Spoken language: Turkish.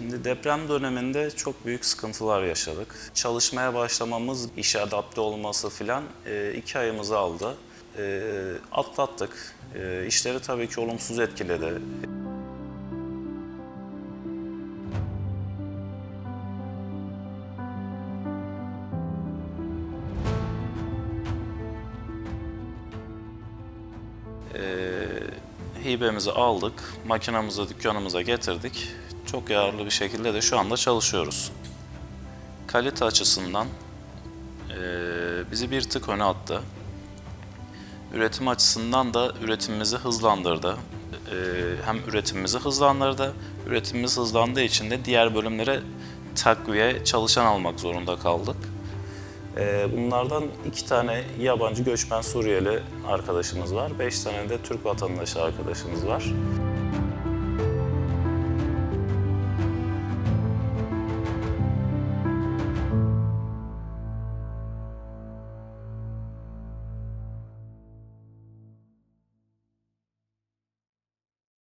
Deprem döneminde çok büyük sıkıntılar yaşadık. Çalışmaya başlamamız, işe adapte olması filan e, iki ayımızı aldı. E, atlattık. E, işleri tabii ki olumsuz etkiledi. Ee, hibemizi aldık, makinamızı dükkanımıza getirdik. Çok yararlı bir şekilde de şu anda çalışıyoruz. Kalite açısından eee, bizi bir tık öne attı. Üretim açısından da üretimimizi hızlandırdı. Eee, hem üretimimizi hızlandırdı, üretimimiz hızlandığı için de diğer bölümlere takviye çalışan almak zorunda kaldık. Ee, Bunlardan iki tane yabancı göçmen Suriyeli arkadaşımız var. Beş tane de Türk vatandaşı arkadaşımız var.